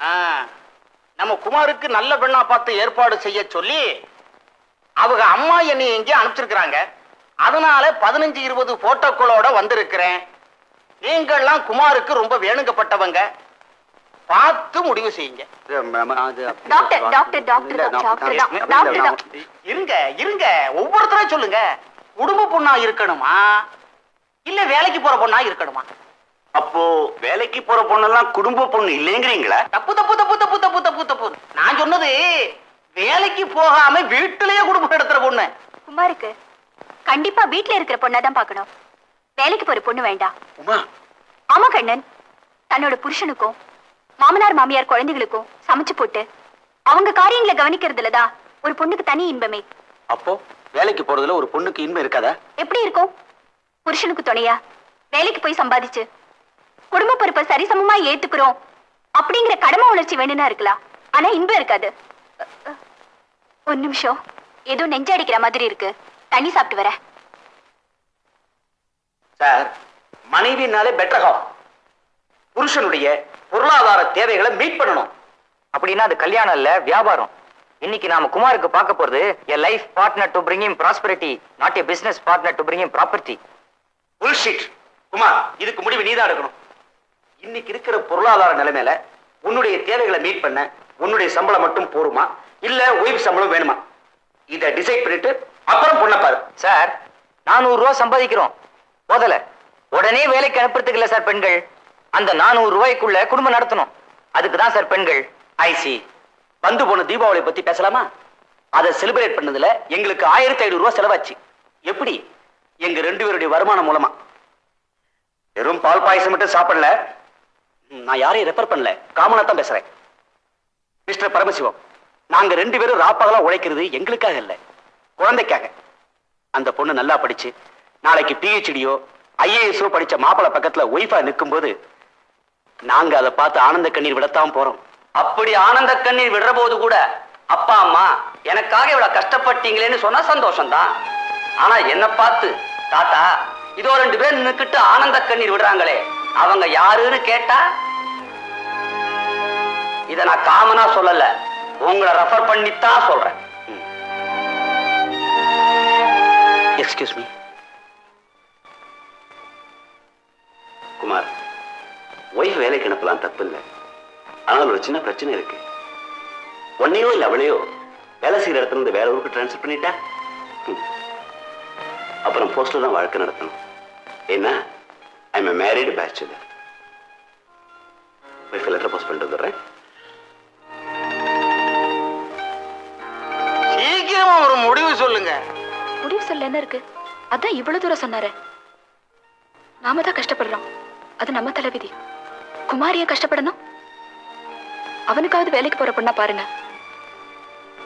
ஆ, நம்ம குமாருக்கு நல்ல பெண்ணா பார்த்து ஏற்பாடு செய்ய சொல்லி அவங்க அம்மா என்னை எங்கே அனுப்பிச்சிருக்கிறாங்க. அதனால பதினஞ்சு இருபது போட்டோக்களோட வந்திருக்கிறேன். நீங்கள்லாம் குமாருக்கு ரொம்ப வேணுங்கப்பட்டவங்க பார்த்து முடிவு செய்யுங்க. Doctor, doctor, doctor, doctor, doctor, doctor. இருங்க இருங்க ஒவ்வொருத்தரும் சொல்லுங்க. குடும்ப பொண்ணா இருக்கணுமா? இல்ல வேலைக்கு போற பொண்ணா இருக்கணுமா? அப்போ வேலைக்கு போற பொண்ணெல்லாம் குடும்ப பொண்ணு இல்லைங்கிறீங்களா? தப்பு தப்பு தப்பு தப்பு தப்பு தப்பு தப்பு. நான் சொன்னது வேலைக்கு போகாம வீட்டிலேயே குடும்பம் நடத்துற பொண்ணு. குமாருக்கு கண்டிப்பா வீட்ல இருக்கிற பொண்ணாதான் பார்க்கணும். வேலைக்கு போற பொண்ணு வேண்டாம். உமா. ஆமா கண்ணன். தன்னோட புருஷனுக்கும் மாமனார் மாமியார் குழந்தைகளுக்கும் சமைச்சு போட்டு அவங்க காரியங்களை கவனிக்கிறதுலதான் ஒரு பொண்ணுக்கு தனி இன்பமே. அப்போ வேலைக்கு போறதுல ஒரு பொண்ணுக்கு இன்பம் இருக்காதா? எப்படி இருக்கும்? புருஷனுக்கு துணையா? வேலைக்கு போய் சம்பாதிச்சு குடும்ப பொறுப்பை சரிசமமா ஏத்துக்கிறோம் அப்படிங்கிற கடமை உணர்ச்சி வேணும்னா இருக்கலாம். ஆனா இன்பம் இருக்காது. ஒரு நிமிஷம். ஏதோ நெஞ்சு அடிக்கிற மாதிரி இருக்கு. தண்ணி சாப்பிட்டு வரேன். சார் மனைவினாலே பெட்டர் ஹாஃப் புருஷனுடைய பொருளாதார தேவைகளை மீட் பண்ணணும். அப்படின்னா அது கல்யாணம் இல்ல வியாபாரம். இன்னைக்கு நாம குமாருக்கு பார்க்க போறது a life partner to bring him prosperity not a business partner to bring him property bullshit Kumar இதுக்கு முடிவு நீதான் எடுக்கணும். இன்னைக்கு இருக்கிற பொருளாதார நிலைமையில உன்னுடைய தேவைகளை மீட் பண்ண உன்னுடைய சம்பளம் மட்டும் போருமா? இல்ல ஒய்ஃப் சம்பளம் வேணுமா? இத டிசைட் பண்ணிட்டு அப்புறம் பொண்ணை பாரு. சார் நானூறு ரூபாய் சம்பாதிக்கிறோம். போதல. உடனே வேலைக்கு அனுப்புறதுக்கு இல்ல சார் பெண்கள். அந்த நானூறு ரூபாய்க்குள்ள குடும்பம் நடத்தணும். அதுக்கு தான் சார் பெண்கள். ஐசி வந்து போன தீபாவளி பத்தி பேசலாமா? அதை செலிப்ரேட் பண்ணதுல எங்களுக்கு ஆயிரத்தி ஐநூறு ரூபாய் செலவாச்சு. எப்படி? எங்க ரெண்டு பேருடைய வருமானம் மூலமா. வெறும் பால் பாயசம் மட்டும் சாப்பிடல. நான் யாரையும் ரெஃபர் பண்ணல. காமனா தான் பேசுறேன். மிஸ்டர் பரமசிவம் நாங்க ரெண்டு பேரும் ராப்பகலா உழைக்கிறது எங்களுக்காக இல்லை. குழந்தைக்காக. அந்த பொண்ணு நல்லா படிச்சு நாளைக்கு பிஹெச்டியோ ஐஏஎஸ்ஓ படிச்ச மாப்பிளை பக்கத்துல ஒய்ஃபா நிக்கும்போது நாங்க அதை பார்த்து ஆனந்த கண்ணீர் விடத்தான் போறோம். அப்படி ஆனந்த கண்ணீர் விடுற போது கூட அப்பா அம்மா எனக்காக இவ்வளவு கஷ்டப்பட்டீங்களேன்னு சொன்னா சந்தோஷம் தான் ஆனா என்ன பார்த்து தாத்தா இதோ ரெண்டு பேர் நின்னுக்கிட்டு ஆனந்த கண்ணீர் விடுறாங்களே அவங்க யாருன்னு கேட்டா இத நான் காமனா சொல்லல. உங்களை ரெஃபர் பண்ணித்தான் சொல்றேன். எக்ஸ்கியூஸ் மீ குமார் ஒய்ஃப் வேலைக்கு அனுப்பலாம் தப்பு இல்லை ஆனால் ஒரு சின்ன பிரச்சனை இருக்கு. உன்னையோ இல்லை அவளையோ வேலை செய்கிற இடத்துல இருந்து வேற ஊருக்கு ட்ரான்ஸ்ஃபர் பண்ணிட்டா? ம். அப்புறம் போஸ்டில் தான் வாழ்க்கை நடத்தணும். ஏன்னா ஐ எம் மேரிடு பேச்சுலர் ஒய்ஃபை லெட்டர் போஸ்ட் பண்ணிட்டு வந்துடுறேன் சீக்கிரமா ஒரு முடிவு சொல்லுங்க. முடிவு சொல்ல என்ன இருக்கு? அதான் இவ்வளவு தூரம் சொன்னாரு. நாம தான் கஷ்டப்படுறோம். அது நம்ம தலைவிதி. குமார் ஏன் கஷ்டப்படணும். அவனுக்காவது வேலைக்கு போற பொண்ணா பாருங்க.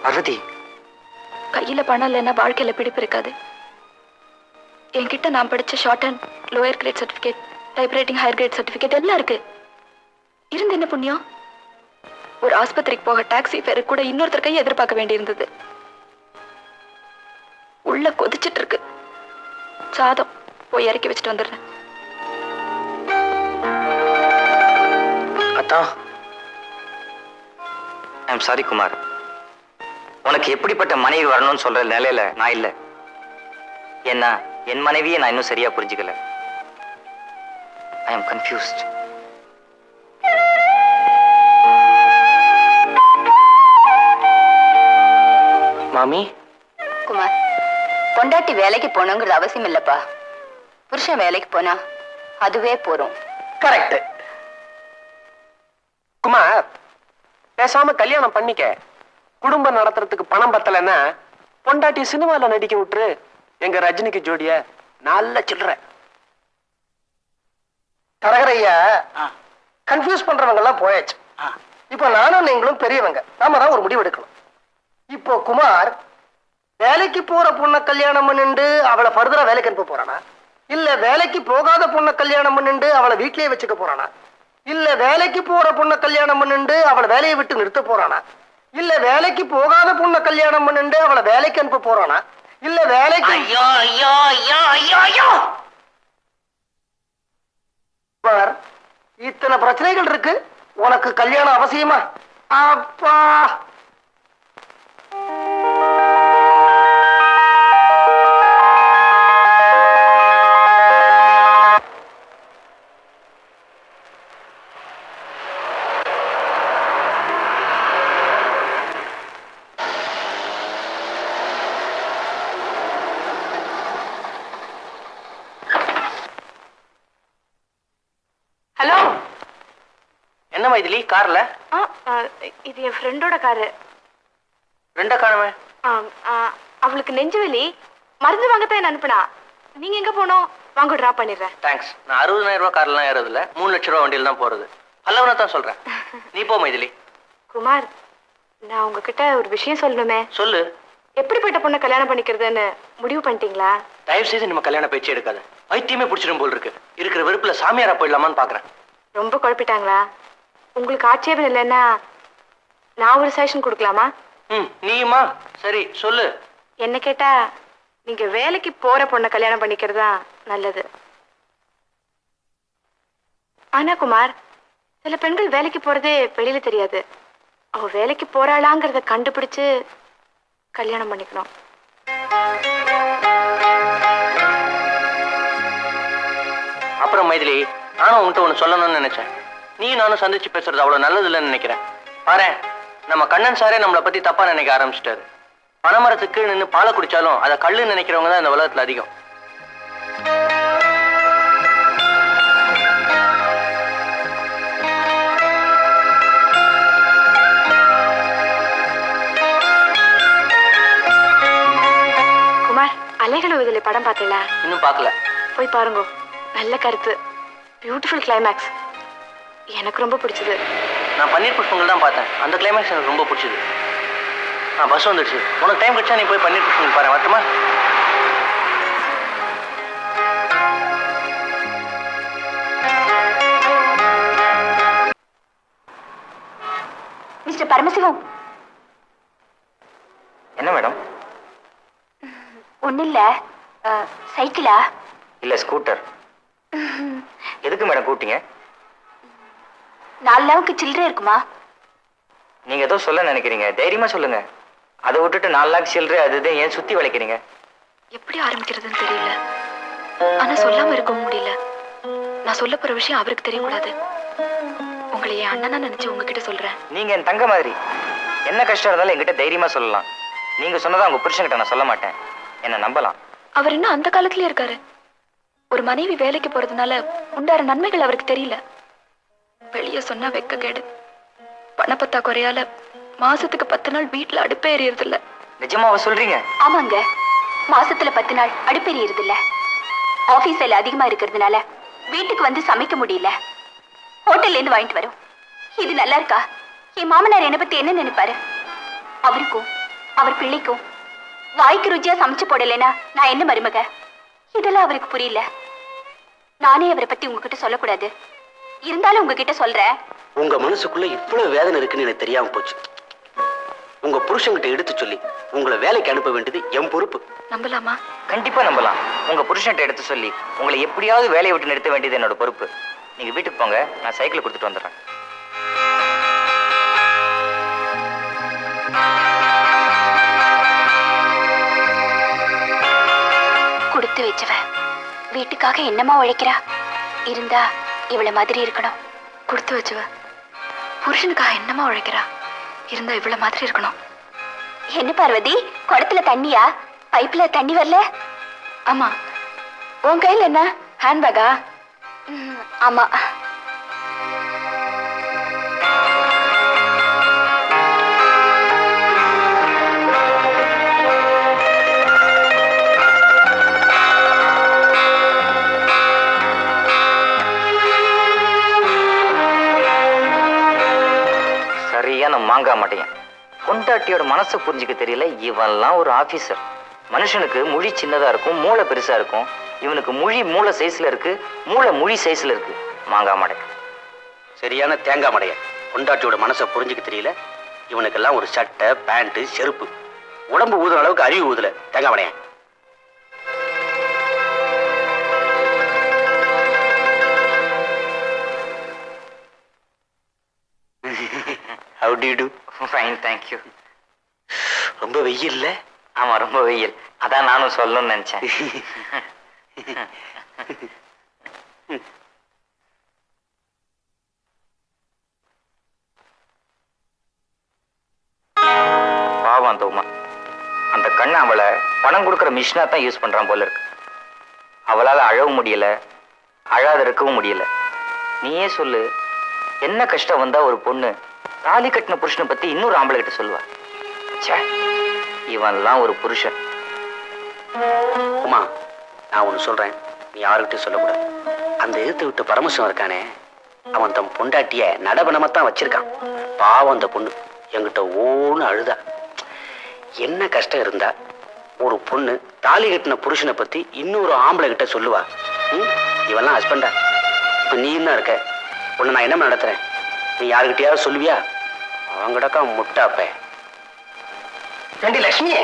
பார்வதி. கையில பணம் இல்லைன்னா வாழ்க்கையில பிடிப்பு இருக்காது. என்கிட்ட நான் படிச்ச shorthand lower grade certificate typewriting higher grade certificate எல்லாம் இருக்கு. இருந்து என்ன புண்ணியம்? ஒரு ஆஸ்பத்திரிக்கு போக டாக்ஸி பேரு கூட இன்னொருத்தர் கையை எதிர்பார்க்க வேண்டியிருந்தது. உள்ள கொதிச்சிட்டு இருக்கு. சாதம் போய் இறக்கி வச்சுட்டு வந்துடுறேன். அத்தா. I'm sorry Kumar. உனக்கு எப்படிப்பட்ட மனைவி வரணும்னு சொல்ற நிலையில நான் இல்லை. என்ன என் மனைவியை நான் இன்னும் சரியா புரிஞ்சுக்கல. ஐ எம் கன்ஃபியூஸ்ட் மாமி? குமார் பொண்டாட்டி வேலைக்கு போகணுங்கிறது அவசியம் இல்லப்பா. புருஷன் வேலைக்கு போனா அதுவே போறோம் கரெக்ட் குமார் பேசாம கல்யாணம் பண்ணிக்க. குடும்பம் நடத்துறதுக்கு பணம் பத்தலைன்னா பொண்டாட்டி சினிமால நடிக்க விட்டுரு. எங்க ரஜினிக்கு ஜோடிய? நல்ல சில்லற. தரகரையா கன்ஃபியூஸ் பண்றவங்க எல்லாம் போயாச்சு. இப்போ நானும் நீங்களும் பெரியவங்க. நாம தான் ஒரு முடிவு எடுக்கணும். இப்போ குமார் வேலைக்கு போற பொண்ணை கல்யாணம் பண்ணிண்டு அவளை ஃபர்தரா வேலைக்கு அனுப்ப போறானா? இல்ல வேலைக்கு போகாத பொண்ணை கல்யாணம் பண்ணிண்டு அவளை வீட்லயே வச்சுக்க போறானா? இல்ல வேலைக்கு போற பொண்ணை கல்யாணம் பண்ணிண்டு அவளை வேலையை விட்டு நிறுத்த போறானா? இல்ல வேலைக்கு போகாத பொண்ணை கல்யாணம் பண்ணிண்டு அவளை வேலைக்கு அனுப்ப போறானா? இல்ல வேலைக்கு. ஐயோ ஐயோ ஐயோ ஐயோ ஐயோ. குமார் இத்தனை பிரச்சனைகள் இருக்கு. உனக்கு கல்யாணம் அவசியமா? அப்பா. என்ன மைதிலி கார்ல இது என் ஃப்ரெண்டோட காரு ரெண்டா காணுமே? அவளுக்கு நெஞ்சு வலி. மருந்து வாங்கத்தான் என்ன அனுப்புனா? நீங்க எங்க போனோம் வாங்க டிராப் பண்ணிடுறேன். தேங்க்ஸ் நான் அறுபதாயிரம் ரூபாய் கார்லாம் ஏறது இல்ல மூணு லட்ச ரூபா வண்டியில தான் போறது. பல்லவனை தான் சொல்றேன். நீ போ மைதிலி குமார் நான் உங்ககிட்ட ஒரு விஷயம் சொல்லணுமே. சொல்லு. எப்படிப்பட்ட பொண்ணை கல்யாணம் பண்ணிக்கிறதுன்னு முடிவு பண்ணிட்டீங்களா? தயவு செய்து நம்ம கல்யாண பேச்சு எடுக்காத. வைத்தியமே பிடிச்சிடும் போல் இருக்கு. இருக்கிற வெறுப்புல சாமியாரா போயிடலாமான்னு பாக்குறேன். ரொம்ப குழப்பிட்டாங்களா? உங்களுக்கு ஆட்சேபம் இல்லைன்னா நான் ஒரு சஜஷன் கொடுக்கலாமா? ம் நீயுமா? சரி சொல்லு. என்ன கேட்டா நீங்க வேலைக்கு போற பொண்ணை கல்யாணம் பண்ணிக்கிறது நல்லது. ஆனா குமார் சில பெண்கள் வேலைக்கு போறதே வெளியில தெரியாது. அவ வேலைக்கு போறாளாங்கிறத கண்டுபிடிச்சு கல்யாணம் பண்ணிக்கணும். அப்புறம் மைதிலி நானும் உன்கிட்ட ஒன்று சொல்லணும்னு நினைச்சேன். நீ நானும் சந்திச்சு பேசுறது அவ்வளவு நல்லது இல்லைன்னு நினைக்கிறேன். பாரேன் நம்ம கண்ணன் சாரே நம்மளை பத்தி தப்பா நினைக்க ஆரம்பிச்சிட்டாரு. பனைமரத்துக்கு நின்று பாலை குடிச்சாலும் அதை கல்லுன்னு நினைக்கிறவங்க தான் இந்த உலகத்துல அதிகம். குமார் அலைகள் இதில் படம் பார்த்தீங்களா? இன்னும் பார்க்கல. போய் பாருங்க. நல்ல கருத்து. பியூட்டிஃபுல் கிளைமேக்ஸ் எனக்கு ரொம்ப பிடிச்சது. நான் பன்னீர் புஷ்பங்கள் தான் பார்த்தேன். அந்த கிளைமேக்ஸ் எனக்கு ரொம்ப பிடிச்சது. ஆ பஸ் வந்துடுச்சு. உனக்கு டைம் கிடைச்சா நீ போய் பன்னீர் புஷ்பங்கள் பாரு வரட்டுமா? மிஸ்டர் பரமசிவம். என்ன மேடம் ஒன்றும் இல்லை சைக்கிளா இல்ல ஸ்கூட்டர் எதுக்கு மேடம் கூப்பிட்டீங்க? நாலு அளவுக்கு சில்லறை இருக்குமா? நீங்க ஏதோ சொல்ல நினைக்கிறீங்க. தைரியமா சொல்லுங்க. அதை விட்டுட்டு நாலு லாக் சில்லறை அது இது ஏன் சுத்தி வளைக்கிறீங்க? எப்படி ஆரம்பிக்கிறதுன்னு தெரியல. ஆனா சொல்லாம இருக்க முடியல. நான் சொல்ல போற விஷயம் அவருக்கு தெரியக்கூடாது. உங்களை என் அண்ணனா நினைச்சு உங்ககிட்ட சொல்றேன். நீங்க என் தங்க மாதிரி. என்ன கஷ்டம் இருந்தாலும் என்கிட்ட தைரியமா சொல்லலாம். நீங்க சொன்னதா உங்க புருஷன்கிட்ட நான் சொல்ல மாட்டேன். என்ன நம்பலாம். அவர் இன்னும் அந்த காலத்திலே இருக்காரு. ஒரு மனைவி வேலைக்கு போறதுனால உண்டார நன்மைகள் அவருக்கு தெரியல. வெளியே சொன்னா வெக்க கேடு. பணப்பத்தா குறையால மாசத்துக்கு பத்து நாள் வீட்டுல அடுப்பே எரியறது இல்ல நிஜமாவா சொல்றீங்க? ஆமாங்க. மாசத்துல பத்து நாள் அடுப்பெரியறது இல்ல ஆபீஸ் வேலை அதிகமா இருக்கிறதுனால வீட்டுக்கு வந்து சமைக்க முடியல. ஹோட்டல்ல இருந்து வாங்கிட்டு வரோம். இது நல்லா இருக்கா என் மாமனார் என்னை பத்தி என்ன நினைப்பாரு? அவருக்கும் அவர் பிள்ளைக்கும் வாய்க்கு ருச்சியா சமைச்சு போடலைன்னா நான் என்ன மருமக? இதெல்லாம் அவருக்கு புரியல. நானே அவரை பத்தி உங்ககிட்ட சொல்லக்கூடாது. இருந்தாலும் உங்ககிட்ட சொல்றேன் உங்க மனசுக்குள்ள இவ்வளவு வேதனை இருக்குன்னு எனக்கு தெரியாம போச்சு. உங்க புருஷன்கிட்ட எடுத்து சொல்லி உங்களை வேலைக்கு அனுப்ப வேண்டியது என் பொறுப்பு. நம்பலாமா? கண்டிப்பா நம்பலாம். உங்க புருஷன்கிட்ட எடுத்து சொல்லி உங்களை எப்படியாவது வேலையை விட்டு நிறுத்த வேண்டியது என்னோட பொறுப்பு. நீங்க வீட்டுக்கு போங்க நான் சைக்கிள் கொடுத்துட்டு வந்துடுறேன். கொடுத்து வச்சவ. வீட்டுக்காக என்னமா உழைக்கிறா? இருந்தா இவள மாதிரி இருக்கணும். கொடுத்து வச்சுவ. புருஷனுக்காக என்னமா உழைக்கிறா? இருந்தா இவ்வளவு மாதிரி இருக்கணும். என்ன பார்வதி? குடத்துல தண்ணியா? பைப்ல தண்ணி வரல? ஆமா. உன் கையில என்ன? ஹேண்ட்பேக்கா ஆமா. வாங்க மாட்டேன் பொண்டாட்டியோட மனசை புரிஞ்சுக்க தெரியல இவன்லாம் ஒரு ஆஃபீஸர் மனுஷனுக்கு மொழி சின்னதா இருக்கும் மூளை பெருசா இருக்கும். இவனுக்கு மொழி மூளை சைஸ்ல இருக்கு மூளை மொழி சைஸ்ல இருக்கு. மாங்கா மடை. சரியான தேங்காய் மடைய. பொண்டாட்டியோட மனசை புரிஞ்சுக்க தெரியல இவனுக்கெல்லாம் ஒரு சட்டை பேண்ட்டு செருப்பு. உடம்பு ஊதுற அளவுக்கு அறிவு ஊதுல தேங்காய் மடையன் how do do fine thank you ரொம்ப வெயில்ல? ஆமா ரொம்ப வெயில். அதான் நானும் சொல்லணும்னு நினைச்சேன். பாவம் அந்த உமா. அந்த கண்ணு அவளை பணம் கொடுக்குற மிஷினா தான் யூஸ் பண்றான் போல இருக்கு. அவளால அழவும் முடியல அழாத இருக்கவும் முடியல. நீயே சொல்லு என்ன கஷ்டம் வந்தா ஒரு பொண்ணு தாலி கட்டின புருஷனை பத்தி இன்னொரு ஆம்பளை கிட்ட சொல்லுவா. ச்சே இவன்லாம் ஒரு புருஷன். உமா நான் ஒன்று சொல்றேன். நீ யாருக்கிட்டையும் சொல்லக்கூடாது. அந்த எழுத்து விட்டு பரமசிவம் இருக்கானே அவன் தன் பொண்டாட்டிய நடபணமாத்தான் வச்சிருக்கான். பாவம் அந்த பொண்ணு. என்கிட்ட ஓன்னு அழுதா. என்ன கஷ்டம் இருந்தா ஒரு பொண்ணு தாலி கட்டின புருஷனை பத்தி இன்னொரு ஆம்பளை கிட்ட சொல்லுவா இவெல்லாம் ஹஸ்பண்டா இப்ப நீ தான் இருக்க? உன்னை நான் என்ன நடத்துறேன்? நீ யாருக்கிட்டயாவது சொல்லுவியா? அவங்கடக்கா முட்டாப்ப. ரெண்டு லட்சுமி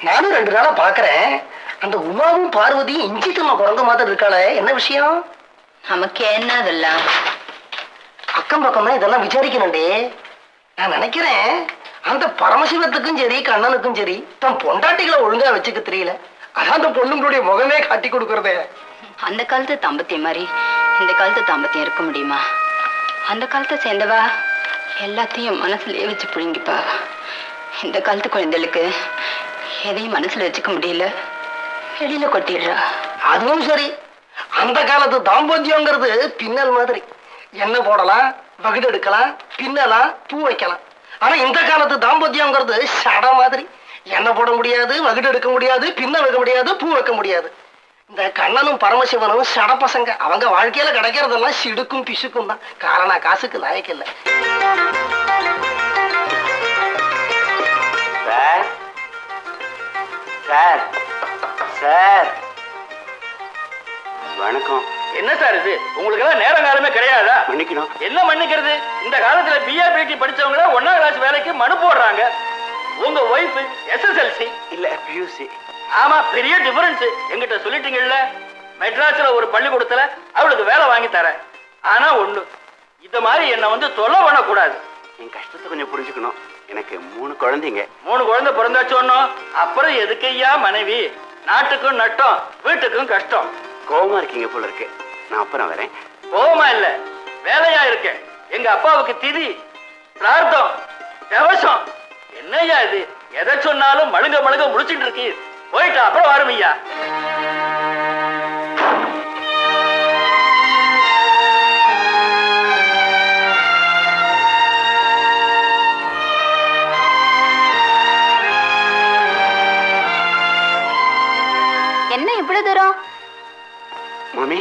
நானும் ரெண்டு நாளா பாக்குறேன். அந்த உமாவும் பார்வதியும் இஞ்சி தும்மா குரங்க மாதிரி இருக்காளே என்ன விஷயம்? நமக்கு என்ன அதெல்லாம்? அக்கம் பக்கம்னா இதெல்லாம் விசாரிக்கணும்டே. நான் நினைக்கிறேன் அந்த பரமசிவத்துக்கும் சரி கண்ணனுக்கும் சரி தன் பொண்டாட்டிகளை ஒழுங்கா வச்சுக்க தெரியல. அதான் அந்த பொண்ணுங்களுடைய முகமே காட்டி கொடுக்கறதே. அந்த காலத்து தாம்பத்தியம் மாதிரி இந்த காலத்து தாம்பத்தியம் இருக்க முடியுமா? அந்த காலத்தை சேர்ந்தவா? எல்லாத்தையும் மனசுலயே வச்சு புழுங்கிப்பா. இந்த காலத்து குழந்தைகளுக்கு எதையும் மனசுல வச்சுக்க முடியல. வெளியில கொட்டிடுறா. அதுவும் சரி. அந்த காலத்து தாம்பத்தியங்கிறது பின்னல் மாதிரி. எண்ணெய் போடலாம் வகுடு எடுக்கலாம் பின்னலாம் பூ வைக்கலாம். ஆனா இந்த காலத்து தாம்பத்தியங்கிறது சடை மாதிரி. எண்ணெய் போட முடியாது வகுடு எடுக்க முடியாது பின்ன வைக்க முடியாது பூ வைக்க முடியாது. இந்த கண்ணனும் பரமசிவனும் சட பசங்க. அவங்க வாழ்க்கையில கிடைக்கிறதெல்லாம் சிடுக்கும் பிசுக்கும் தான். காரணா காசுக்கு நாயக்கில்லை சார்? சார்? சார்? வணக்கம். என்ன சார் இது? உங்களுக்கு எல்லாம் நேரம் காலமே கிடையாதா? மன்னிக்கணும். என்ன மன்னிக்கிறது? இந்த காலத்துல பிஆர்பிடி படிச்சவங்க ஒன்னாம் கிளாஸ் வேலைக்கு மனு போடுறாங்க. உங்க ஒய்ஃப் எஸ்எஸ்எல்சி இல்ல பியூசி ஆமா பெரிய டிஃபரன்ஸ் எங்கிட்ட சொல்லிட்டீங்கல்ல? மெட்ராஸ்ல ஒரு பள்ளிக்கூடத்துல அவளுக்கு வேலை வாங்கி தரேன். ஆனா ஒண்ணு. இந்த மாதிரி என்ன வந்து தொல்லை பண்ணக்கூடாது. என் கஷ்டத்தை கொஞ்சம் புரிஞ்சுக்கணும். எனக்கு மூணு குழந்தைங்க. மூணு குழந்தை பிறந்தாச்சு ஒண்ணும் அப்புறம் எதுக்கையா மனைவி? நாட்டுக்கும் நட்டம் வீட்டுக்கும் கஷ்டம். கோவமா இருக்கீங்க போல இருக்கு. நான் அப்புறம் வரேன். கோவமா இல்ல. வேலையா இருக்கேன். எங்க அப்பாவுக்கு திதி பிரார்த்தம் கவசம். என்னய்யா இது? எதை சொன்னாலும் மழுங்க மழுங்க முடிச்சிட்டு இருக்கு போயிட்டு அப்புறம் வரும் ஐயா என்ன இவ்வளவு தூரம்? மாமி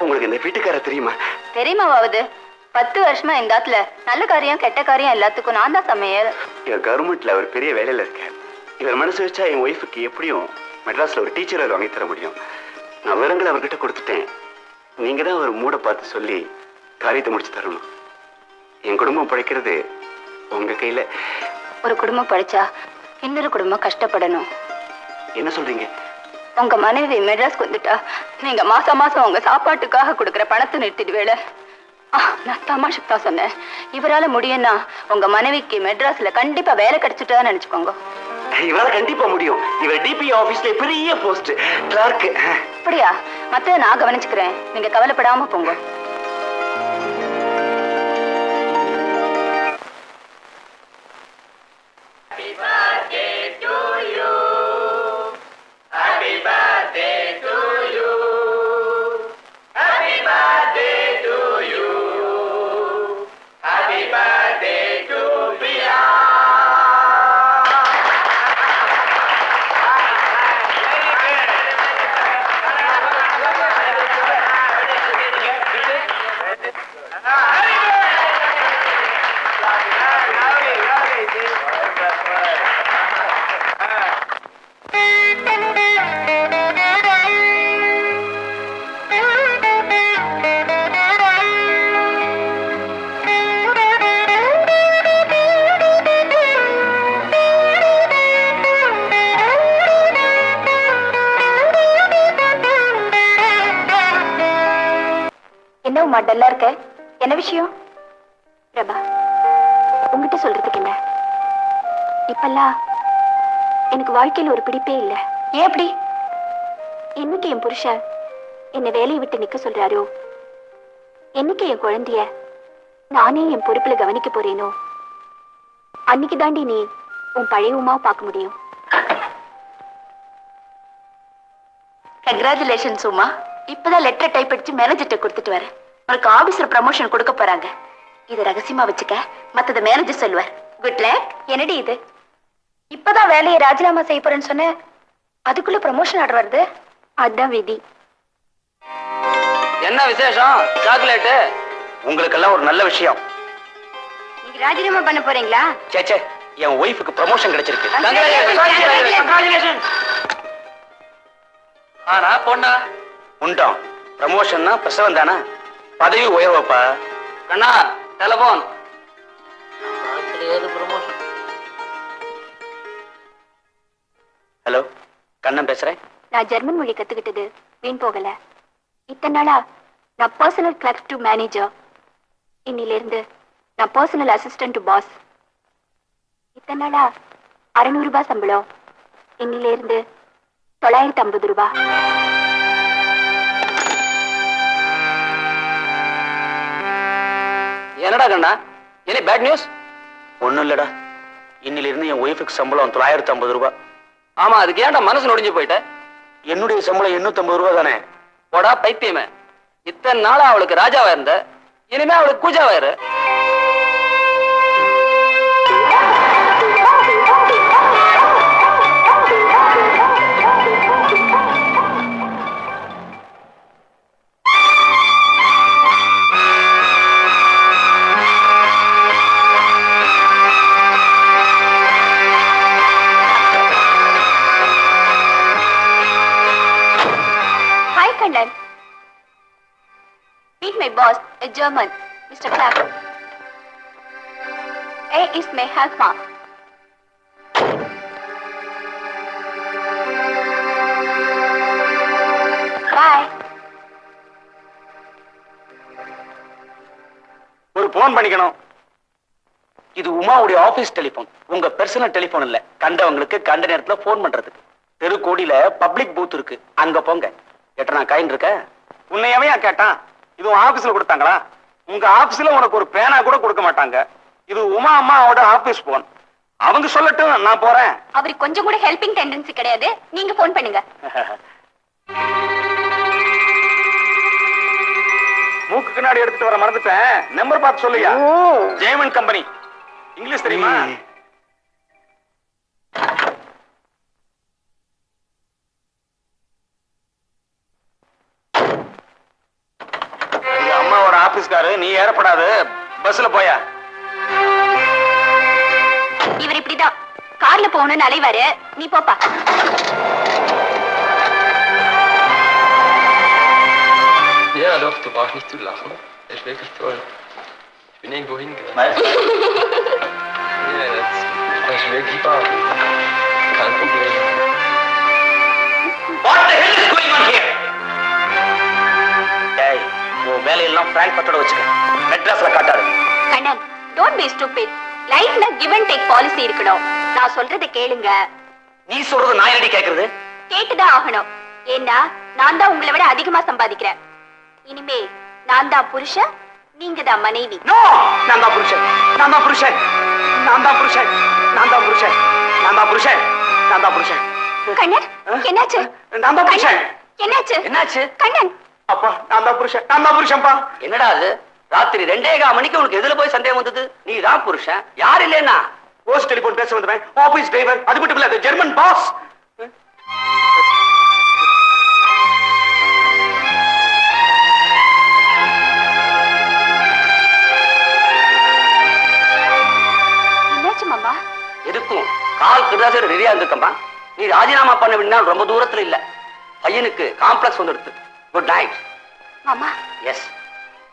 உங்களுக்கு இந்த வீட்டுக்கார தெரியுமா? தெரியுமாவது பத்து வருஷமா இந்த ஆத்துல நல்ல காரியம் கெட்ட காரியம் எல்லாத்துக்கும் நான் தான் சமையல். கவர்மெண்ட்ல ஒரு பெரிய வேலையில இருக்கார் இவர் மனசு வச்சா என் ஒய்ஃபுக்கு எப்படியும் மெட்ராஸ்ல ஒரு டீச்சர் வேலை வாங்கி தர முடியும். நான் விவரங்களை அவர்கிட்ட கொடுத்துட்டேன். நீங்க தான் ஒரு மூடை பார்த்து சொல்லி காரியத்தை முடிச்சு தரணும். என் குடும்பம் படைக்கிறது உங்க கையில. ஒரு குடும்பம் படிச்சா இன்னொரு குடும்பம் கஷ்டப்படணும். என்ன சொல்றீங்க? உங்க மனைவி மெட்ராஸ்க்கு வந்துட்டா நீங்க மாசம் மாசம் உங்க சாப்பாட்டுக்காக கொடுக்குற பணத்தை நிறுத்திடுவேல. ஆ, நான் தமாஷுக்கு தான் சொன்னேன். இவரால முடியும்னா உங்க மனைவிக்கு மெட்ராஸ்ல கண்டிப்பா வேலை கிடைச்சிட்டா நினைச்சுக்கோங்க. இவரால கண்டிப்பா முடியும். இவர் டிபி ஆபீஸ்ல பெரிய போஸ்ட் கிளார்க் அப்படியா? மத்த நான் கவனிச்சுக்கிறேன். நீங்க கவலைப்படாம போங்க. என்ன உமா டல்லா இருக்க? என்ன விஷயம்? பிரபா உங்ககிட்ட சொல்றதுக்கு இப்பெல்லாம் எனக்கு வாழ்க்கையில ஒரு பிடிப்பே இல்லை. ஏன் அப்படி? என்னைக்கு என் புருஷன் என்னை வேலையை விட்டு நிக்க சொல்றாரோ? என்னைக்கு என் குழந்தைய நானே என் பொறுப்புல கவனிக்க போறேனோ? அன்னைக்கு தாண்டி நீ உன் பழைய உமாவை பார்க்க முடியும். கங்க்ராச்சுலேஷன்ஸ் உமா. இப்பதான் லெட்டர் டைப் அடிச்சு மேனேஜர்கிட்ட கொடுத்துட்டு வரேன். உனக்கு ஆபீஸ்ல ப்ரமோஷன் கொடுக்க போறாங்க. இதை ரகசியமா வச்சுக்க. மத்தத மேனேஜர் சொல்லுவார். குட் லக் என்னடி இது? இப்பதான் வேலையை ராஜினாமா செய்ய போறேன்னு சொன்னேன் அதுக்குள்ள ப்ரமோஷன் ஆர்டர் வருது. அதான் விதி. என்ன விசேஷம்? சாக்லேட்டு உங்களுக்கெல்லாம் ஒரு நல்ல விஷயம். நீங்க ராஜினாமா பண்ண போறீங்களா? சேச்சே என் ஒய்ஃபுக்கு ப்ரமோஷன் கிடைச்சிருக்கு. ஆனா பொண்ணா? உண்டோம் ப்ரமோஷன்னா பிரசவம் தானே? பதவி உயர்வப்பா. கண்ணா டெலபோன் ஹலோ கண்ணன் பேசுறேன். நான் ஜெர்மன் மொழி கத்துக்கிட்டது வீண் போகல. இத்தனை நாளா நான் பர்சனல் கிளர்க் டு மேனேஜர் இன்னில இருந்து நான் பர்சனல் அசிஸ்டன்ட் டு பாஸ் இத்தனை நாளா அறுநூறு ரூபாய் சம்பளம். இன்னில இருந்து தொள்ளாயிரத்தி ஐம்பது ரூபாய். என்னடா கண்ணா? என்ன பேட் நியூஸ் ஒண்ணும் இல்லடா இன்னில இருந்து என் ஒய்ஃபுக்கு சம்பளம் தொள்ளாயிரத்தி ஐம்பது ரூபாய் ஆமா அதுக்கு ஏன்டா மனசு நொடிஞ்சு போயிட்ட? என்னுடைய சம்பளம் எண்ணூத்தி ஐம்பது ரூபாய் தானே? போடா பைத்தியமே. இத்தனை நாளா அவளுக்கு ராஜாவா இருந்த இனிமே அவளுக்கு கூஜாவா German, Mr. Clark. A is my Bye. ஒரு போன் பண்ணிக்கணும். இது உமாவுடைய ஆபீஸ் டெலிபோன் உங்க பர்சனல் டெலிபோன் இல்ல. கண்டவங்களுக்கு கண்ட நேரத்துல போன் பண்றதுக்கு. தெருக்கோடியில பப்ளிக் பூத் இருக்கு. அங்க போங்க. எட்டனா கைன் இருக்க? உன்னையவே கேட்டான். இது ஆபீஸ்ல கொடுத்தாங்களா? உங்க ஆபீஸ்ல உனக்கு ஒரு பேனா கூட கொடுக்க மாட்டாங்க. இது உமா அம்மாவோட ஆபீஸ் போன் அவங்க சொல்லட்டும் நான் போறேன். அவருக்கு கொஞ்சம் கூட ஹெல்பிங் டெண்டன்சி கிடையாது. நீங்க ஃபோன் பண்ணுங்க. மூக்கு கண்ணாடி எடுத்துட்டு வர மறந்துட்டேன். நம்பர் பார்த்து சொல்லுயா. ஜெயமன் கம்பெனி இங்கிலீஷ் தெரியுமா எங்க அம்மாவோட ஆபீஸ்காரு நீ ஏறப்படாது பஸ்ல போயா இவர் இப்படிதான் கார்ல போகணும்னு அலைவாரு நீ போப்பா Ja, doch, du brauchst nicht zu lachen. Er ist wirklich toll. Ich bin irgendwo hingegangen. Ja, das, das ist wirklich wahr. Kein Problem. What the hell is going on here? உன் வேலையெல்லாம் பிராங்க் பத்தோட வச்சுக்க. மெட்ராஸ்ல காட்டாது. Kannan don't be stupid லைஃப்ல give and take policy இருக்கணும். நான் சொல்றதை கேளுங்க. நீ சொல்றது நான் என்னடி கேக்குறது? கேட்டுதான் ஆகணும். ஏன்னா நான் தான் உங்களை விட அதிகமா சம்பாதிக்கிறேன். இனிமே நான் தான் புருஷன் நீங்க தான் மனைவி. நோ நான் தான் புருஷன். நான் தான் புருஷன். நான் தான் புருஷன். நான் தான் புருஷன். நான் தான் புருஷன். நான் தான் புருஷன். கண்ணன் என்னாச்சு? நான் தான் புருஷன். என்னாச்சு? என்னாச்சு? கண்ணன் அப்பா நான் தான் புருஷன். நான் தான் புருஷன்ப்பா என்னடா அது? ராத்திரி ரெண்டே கால் மணிக்கு உனக்கு எதுல போய் சந்தேகம் வந்தது? நீ தான் புருஷன். யார் இல்லைன்னா? போஸ்ட் டெலிபோன் பேச வந்தவன். ஆபீஸ் டிரைவர் அது மட்டும் இல்ல ஜெர்மன் பாஸ் எதுக்கும்? கால் கிடாசர் ரெடியா இருந்துக்கம்மா நீ ராஜினாமா பண்ண வேண்டினால் ரொம்ப தூரத்துல இல்ல. பையனுக்கு காம்ப்ளெக்ஸ் வந்துடுது Good night. Mama? Yes.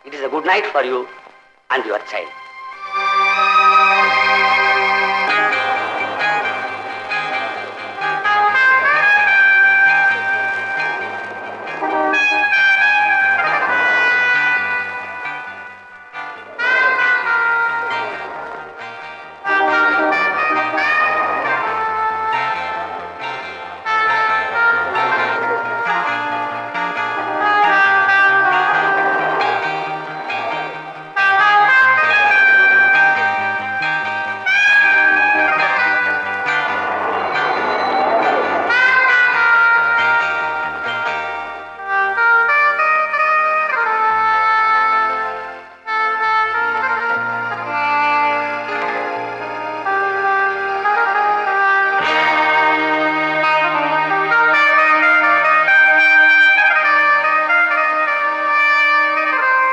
It is a good night for you and your child.